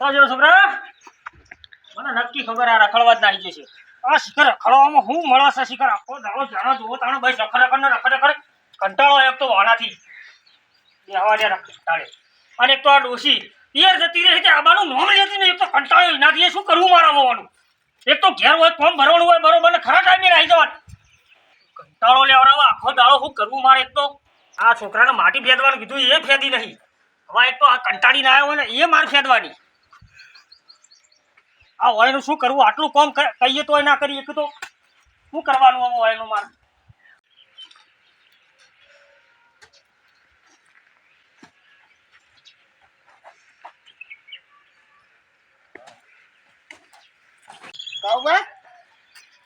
તો જો છોકરા મને નક્કી ખબર આ રખડવા જ ના આવી છે. આ શિખર રખડવામાં હું મળે છે, શિખર? આખો દાડો જાણો, જુઓ તાણો. ભાઈ, રખડ ને, રખડ રખડ કંટાળો એક તો વાણાથી. બે હવા દે કંટાળે અને એક તો આ ડોશી. પિયર જતી રહે છે આબાનું નોમ લેતી ને એક તો કંટાળો એનાથી શું કરવું મારા મોવાનું? એક તો ઘેર હોય ફોર્મ ભરવાનું હોય, બરોબર, ને ખરા ટાઈમે આવી જવાનું. કંટાળો લેવડાવવા આખો દાડો શું કરવું મારે એક તો? આ છોકરાને માટી ફેદવાનું કીધું એ ફેદી નહીં. હવે એક તો આ કંટાળીને આવ્યો હોય ને એ માર ફેદવાની આ હોયનું શું કરવું? આટલું કોમ કહીએ તોય ના કરીએ તો શું કરવાનું આમાં હોયનું માર?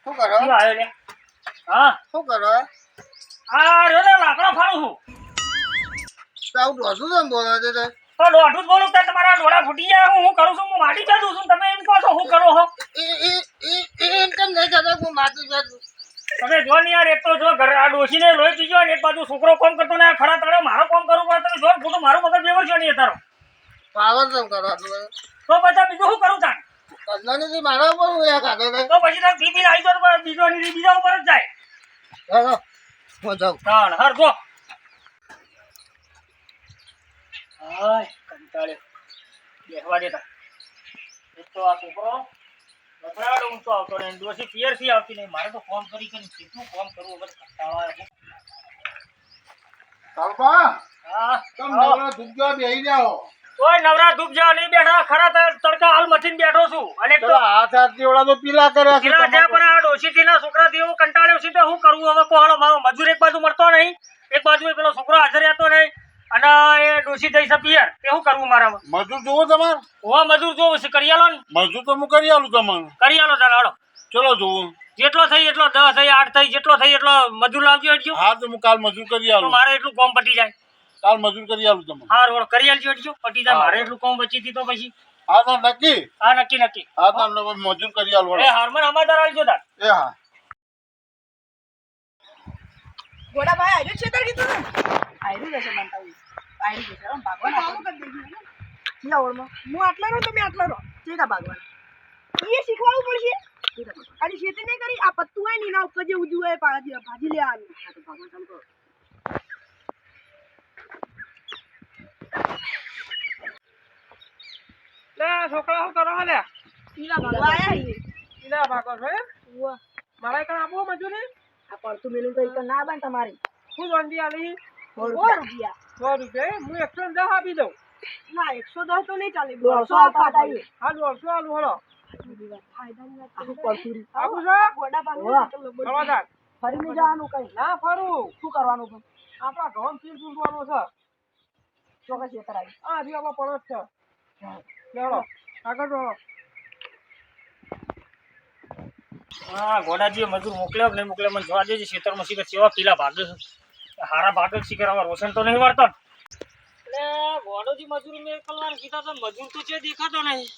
શું કરો? હા? શું કરો? આ રે લાકડા લાકડો ફાડું છું. તાવ ડોસું છે બોલો છો તે? તો દોઢું જ બોલું તમારા ડોળા ફૂટી જાય હું હું કરું છું? હું માટી ફેદું છું તમે એમ કહો છો હું કરો છો એ એ એ એ એમ કેમ નહીં કહેતા હું માટી? તમે જો ને યાર એક તો જો ઘર આ ડોશીને લોહી પીજો ને એક બાજુ છોકરો કોમ કરતો ને ખરા તળે મારો કોમ કરવું પડે તમે જો ને ખોટું મારું મગજ બેવર છે નહીં તારો. પાવર કેમ કરો તો બધા બીજું શું કરું તાણ? મારા ઉપર હું તો પછી તાર બીપી આવી તો બીજો બીજા ઉપર જ જાય. હેલો, હું જાઉં. તાણ હર જો. હાય કંટાળ્યો. બેસવા દેતા. એક તો આ છોકરો ગભરાડો ઊંચો આવતો ને ડોશી પિયરથી આવતી નહીં. મારે તો ફોન કરી કરીને કેટલું ફોન કરવું બસ કંટાળો આવ્યો કાઉબા હા તમે નવરા ધૂપજો બેહી જાઓ. ઓય નવરા ધૂપ જેવા નહીં બેઠા ખરા તડકા હાલ મથીને બેઠો છું. અને તો હાથ હાથથી ઓલા તો પીલા કર્યા છે પેલા જ્યાં પણ આ ડોશીથી ના છોકરાથી એવું કંટાળ્યો છે તો શું કરવું હવે કોહાળો? મારો મજૂર એક બાજુ મળતો નહીં. એક બાજુ પેલો છોકરો હાજર રહેતો નહીં. અને એ ડોસી થઈ છે પિયર. તે શું કરવું મારામાં મજૂર જોવો તમારે. હો મજૂર જોવું છે કરી આલો ને. મજૂર તો હું કરી આલું તમારે. કરી આલો ચાલો હાલો. ચલો જોવું જેટલો થઈ એટલો દસ થઈ આઠ થઈ જેટલો થઈ એટલો મજૂર લાવજો એટલો હા તો હું કાલ મજૂર કરી તો આલું. મારે એટલું કોમ પટી જાય. કાલ મજૂર કરી આલું તમે હા રોડ કરી આલજો એટલો પટી જાય મારે એટલું કોમ બચી હતી તો પછી. હા તો નક્કી? હા નક્કી નક્કી. હા તો મજૂર કરી આલું એ હારમન હમાદાર આલજો તાર. એ હા. ગોડાભાઈ આયરું છે તાર કીધું ને? આયરું જશે બનતા આયરું જશે આમ ભાગવાના કરી દેજો ક્યાં ઓળમાં. હું આટલા રહો તમે આટલા રહો. ચેકા ભાગવાના. એ શીખવાડવું પડશે. અરે શેતી નહીં કરી આ પત્તું હોય ને એના ઉપર જે ઉજવું હોય ભાજી ભાજી લે આનું આ ચાલુ કરો છોકરા શું કરો હાલે પીલા ભાગવા આયા છીએ. ભાગો છો એમ? મારા કણ આપો મજૂરી? આ પડતું મેલું તો એક ના બન તમારી. શું જોંધી આલી? રૂપિયા. સો રૂપિયા હું? એકસો દસ આપી દઉં. ના એકસો દસ તો નહીં ચાલે. દોઢસો હા દોઢસો આલું ખબર ફરી જવાનું કઈ? ના ફરું. શું કરવાનું પણ? આપણા ઘઉં પીર ચૂંટવાનું છે. ચોક્કસ એ આવી આ હજી આપણા પડોશ છે. લેવડો. આગળ રહો હા ગોડાજીએ મજૂર મોકલ્યો કે નહીં મોકલ્યો? મને જોવા દેજે ખેતરમાં શીખર સેવા પીલા ભાગે છે હારા ભાગે છે શીખર રોશન તો નહીં વર્તન? ને એટલે ગોડોજી મજૂર મેં કલવાર કીધા તો મજૂર તો છે, દેખાતો નહીં.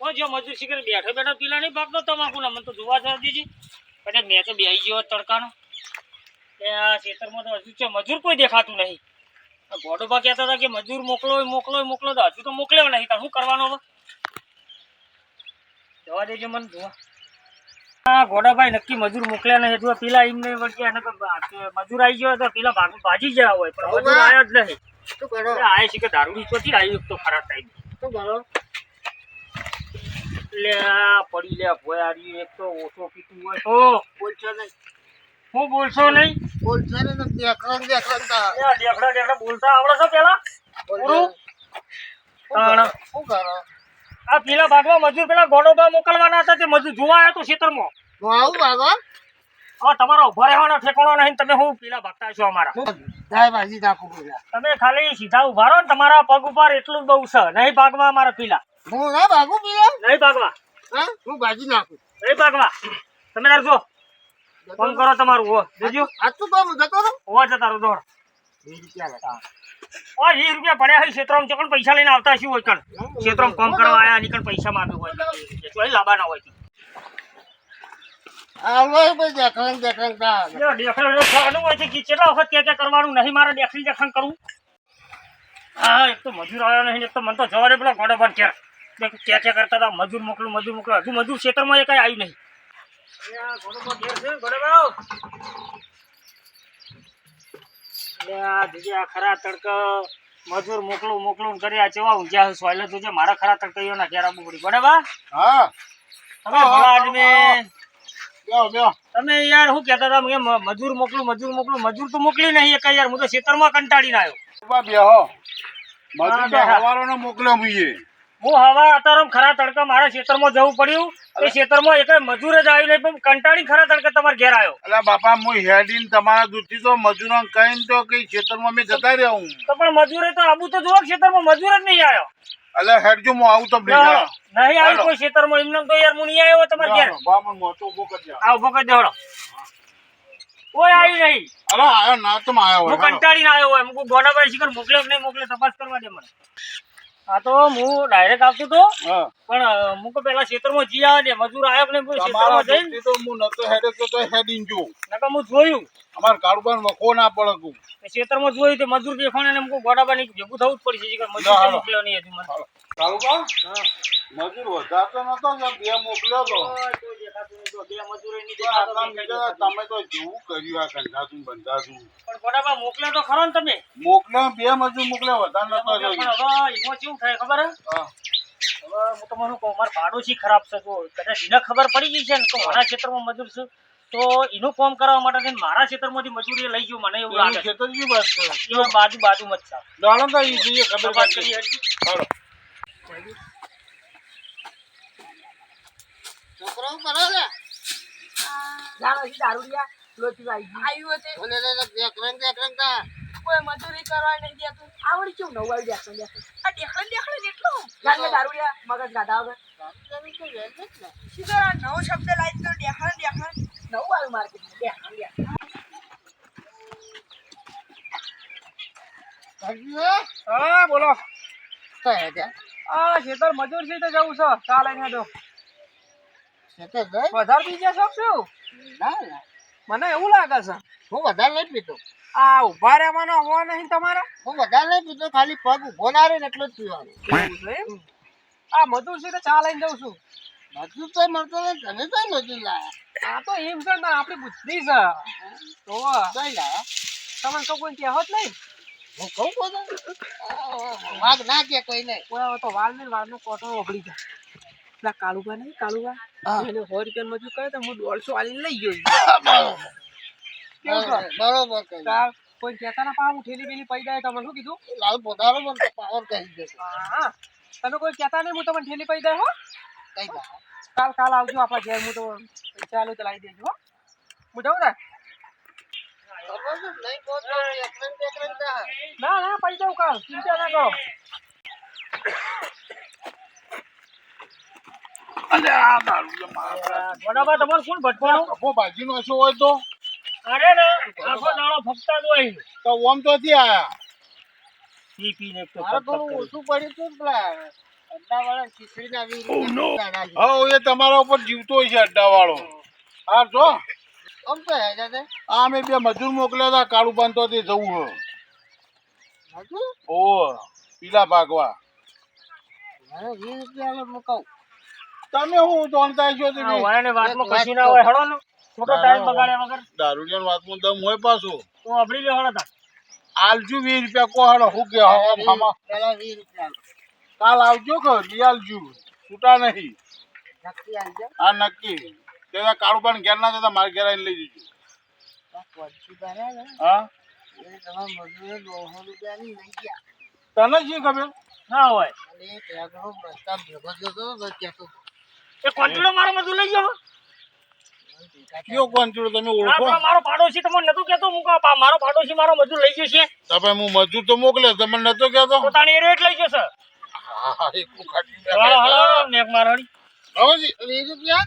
ઓ જો મજૂર શીખર બેઠો બેઠો પીલા નહીં ભાગતો તમાકુ મને તો જોવા જવા દેજે. અને મેં તો બેસી ગયો તડકાનો. એ આ ખેતરમાં તો હજુ છે, મજૂર કોઈ દેખાતું નહીં. ગોડોબા કહેતા હતા કે મજૂર મોકલો મોકલો મોકલો તો હજુ તો મોકલ્યો નહીં, તો શું કરવાનો જવા દેજો મને જોવા. હા ઘોડાભાઈ નક્કી મજૂર મોકલ્યા નહીં. હજુ પેલા એમને વળગ્યા. એને મજૂર આવી ગયો તો પેલા ભાગ ભાજી ગયા હોય. પણ મજૂર આવ્યો જ નહીં. શું કરો? એટલે છે કે દારૂડી ચોથી આવી તો ખરાબ ટાઈમ. શું કરો? એટલે પડી લે ભોયારી એક તો ઓછો પીતું હોય. તો બોલશો નહીં. હું બોલશો નહીં? બોલશો નહીં દેખડા દેખડા ડેખડા બોલતા આવડે છે પેલા. શું કરો? આ પેલા ભાગમાં મજૂર પેલા ગોડોબા મોકલવાના હતા તે મજૂર જોવા આવ્યો તો ખેતરમાં. હું આવું બાબા હા. તમારો ઊભા રહેવાનો ઠેકાણો નહીં તમે હું પેલા ભાગતા છો અમારા? દાય ભાજી નાખું પેલા તમે ખાલી સીધા ઊભા રહો ને તમારા પગ ઉપર એટલું જ બહુ છે. નહીં ભાગવા અમારા પીલા હું ના ભાગું પેલા નહીં ભાગવા. હા? હું ભાજી નાખું. નહીં ભાગવા. તમે રાખજો ફોન કરો તમારું હો. જોજો. આટલું તો હું જતો રહું? હોવા જતા રહો દોડ. રૂપિયા લેતા. ઓ વીસ રૂપિયા પડ્યા હોય ક્ષેત્રમાં ચોકન પૈસા લઈને આવતા શું હોય કણ? ક્ષેત્રમાં કામ કરવા આયા નીકળ પૈસા માંગ્યો હોય એટલું અહીં હોય કરવાનું? નહીં મારે દેખડી દેખાણ કરવું? હા એક તો મજૂર આવ્યો નહીં એક તો મને તો જવા દે પેલા ગોડો પણ ક્યાં ક્યાં ક્યાં કરતા હતા? મજૂર મોકલું મજૂર મોકલું. હજુ મજૂર ક્ષેત્રમાં એ કઈ આવ્યું નહીં. ગોડો ગોડો આ ખરા તડક મજૂર મોકલું મોકલું કરી આ ચેવા ઊંઝા સોયલે તું મારા ખરા તડકઈઓના ઘેર આવવું પડ્યું ગોડો હા. તમે ભલા આદમી. બેહો બેહો. તમે યાર શું કહેતા હતા? કે મજૂર મોકલું મજૂર મોકલું મજૂર તો મોકલી નહીં એક યાર. હું તો ખેતરમાં કંટાળીને આવ્યો. બેહો. મજૂર તો બેહા. મોકલ્યો હું હવા અતારમ ખરા તડકા મારા ખેતરમાં જવું પડ્યું. એ ખેતરમાં એક મજૂર જ આવી નહીં પણ કંટાળી ખરા તડકા તમારે ઘેર આવ્યો. અલા બાપા હું હેડીન તમારા દૂધથી તો મજૂરો કહીને તો કઈ ખેતરમાં મેં જતા રહ્યા હું. તો પણ મજૂરે તો આબુ તો જુઓ ખેતરમાં મજૂર જ નહીં આવ્યો. અલા હેડજો હું આવું તો નહીં આવ્યું કોઈ ખેતરમાં એમને તો યાર હું નહીં આવ્યો તમારે ઘેર. બામણ મોટો ઊભો કરી દે. આ ઊભો કરી દેવડો કોઈ આવ્યું નહીં. હવે આયો ના તો આવ્યો હું કંટાળીને આવ્યો હોય. હું ગોડાભાઈ શીખર મોકલ્યો કે નહીં મોકલ્યો? તપાસ કરવા દે મને. હા તો હું ડાયરેક્ટ આવતો તો પણ હું તો પેલા ખેતરમાં જી આવે મજૂર આવ્યો તમારા ખેતરમાં જઈને. તો હું નતો હેડે તો તો હેડીન જો નકર હું જોયું. અમાર કાળુબાન વખો ના પડે ખેતરમાં જોયું તે મજૂર દેખાણે ને ગોડાબાની ભેગું થવું જ પડશે મજૂર ના, મોકલ્યો નહીં હજી મને. કાળુબા મજૂર વધારતો નતો ને બે મોકલ્યો તો. ઓય, કોઈ દેખાતું નહીં, તો બે મજૂરો નહીં તો દેખાતો આટલા નહીં, બીજા તમે તો જેવું કર્યું આ કંધાતું બંધાતું પણ ગોડાબા મોકલ્યો તો ખરો ને તમે. મોકલ્યો બે મજૂર મોકલ્યો વધારે નતો હવે એમાં કેવું થાય ખબર? હવે હું તમને કહું મારા પાડોશી ખરાબ છે કદાચ એને ખબર પડી ગઈ છે ને તો મારા માં મજૂર છે તો એનું કામ કરવા માટે મારા ક્ષેત્રમાંથી મજૂરી લઈ ગયું મને એવું લાગે એ બાજુ બાજુમાં જ છે. દાડો તો ખબર વાત કરી. હાલો. છોકરો કરો લે? જાણો છે દારૂડિયા લોચી આવી ગઈ આવ્યું હતું ઓલે લે દેખ રંગ દેખ રંગ તા. કોઈ મજૂરી કરવા નહીં દેતું આવડી કેમ નવું આવી દેખણ દેખણ આ દેખણ દેખણ એટલું જાણે દારૂડિયા મગજ ગાધા વગર. નવો શબ્દ લાવી તો દેખાણ દેખાણ નવું આવ્યું માર્કેટ દેખાણ દેખણ હા? બોલો. તો હે ત્યાં આ ખેતર મજૂર છે તો જવું છે. ચા લઈને દો ખેતર જઈ વધારે બીજા શોખ શું ના ના. મને એવું લાગે છે. હું વધારે નહીં પીતો. આ ઊભા રહેવાનો હવા નહીં તમારા? હું વધારે નહીં પીતો ખાલી પગ ઊભો ના રહે ને એટલું જ પીવાનો? આ મજૂર છે તો ચા લઈને જઉં છું. મજૂર તો મળતો નહીં તમે તો મજૂર લાયા. આ તો એમ છે ને આપણી બુદ્ધિ છે. તો કઈ લાયા. તમને તો કોઈ કહેવત નહીં. હું કહું બધું વાઘ ના કે કોઈને. કોઈ તો વાળ ને વાળ નો કોટો ઓગળી જાય. પેલા કાળુબા નહીં કાળુબા. એને સો રૂપિયા મજૂર કહે તો હું દોઢસો આલી લઈ ગયો. બરોબર. કોઈ કહેતા ના પા હું ઠેલી બેલી પડી જાય તમે શું કીધું? લાલ પોતાનો પણ પાવર કહી દે. હા. તમે કોઈ કહેતા નહીં હું તમને ઠેલી પડી જાય હો. કાલ કાલ આવજો આપણા ઘેર હું તો ચાલુ ચલાવી દેજો હો. હું જાઉં ને ખબર છે નહીં પહોંચતો એકરણ એકરણ તા ના ના પડી જાવ કાલ. ચિંતા ના કરો. આ દારૂ તમારે કોણ ભટવાનું હોય તો. અરે ને આખો દાડો ફક્તા જ હોય. તો ઓમ તો થી આયા. પી પીને એક તો મારે ફગ ફગ થોડું ઓછું પડ્યું ને પેલા. અડ્ડાવાળા ખીચડીના વીસ રૂપિયા દાડા એ તમારા ઉપર જીવતો હોય છે અડ્ડા વાળો હા જો. તો હે આ અમે બે મજૂર મોકલ્યા હતા કાળુ બાંધતો તે જવું હે. ઓ પીલા ભાગવા. વીસ રૂપિયા તમે હું જાણતા છો આ તમે વાયાને વાતમાં વાત કશું ના હોય હળો ને. ખોટો ટાઈમ બગાડ્યા વગર. દારૂડિયાની વાતમાં દમ હોય પાછું. તો અભડી લે હળો તા આલજુ વીસ રૂપિયા કો હળો હું કે હવા મામા. પેલા વીસ રૂપિયા કાલ આવજો કે લઈ આલજુ. છૂટા નહીં. નક્કી આવજો આ નક્કી. તેના કાળુબાન ઘેર ના જતા મારે ઘેર આવીને લઈ જજો. હા? એ તને શું ખબર? ના હોય. એ તો. એ કોન્ટ્રોલ મારો મજૂર લઈ જાવ કયો કોણ તમે ઓળખો? મારો પાડોશી તમને નતો કેતો હું કા મારો પાડોશી મારો મજૂર લઈ જશે તમે હું મજૂર તો મોકલે તમે નતો કેતો પોતાની રેટ લઈ જશે છે. હા એક ખાટી હા હા નેક મારણી હવે જી, રૂપિયા?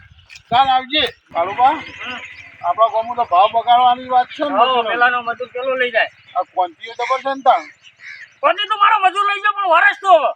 કાલ આવજે. કાળુબા આપણા ગામમાં તો ભાવ બગાડવાની વાત છે ને પેલાનો મજૂર પેલો લઈ જાય. આ ક્વોન્ટિટી જબર છે ને તાણ? કોની તો મારો મજૂર લઈ જાય પણ વરસ તો હવે.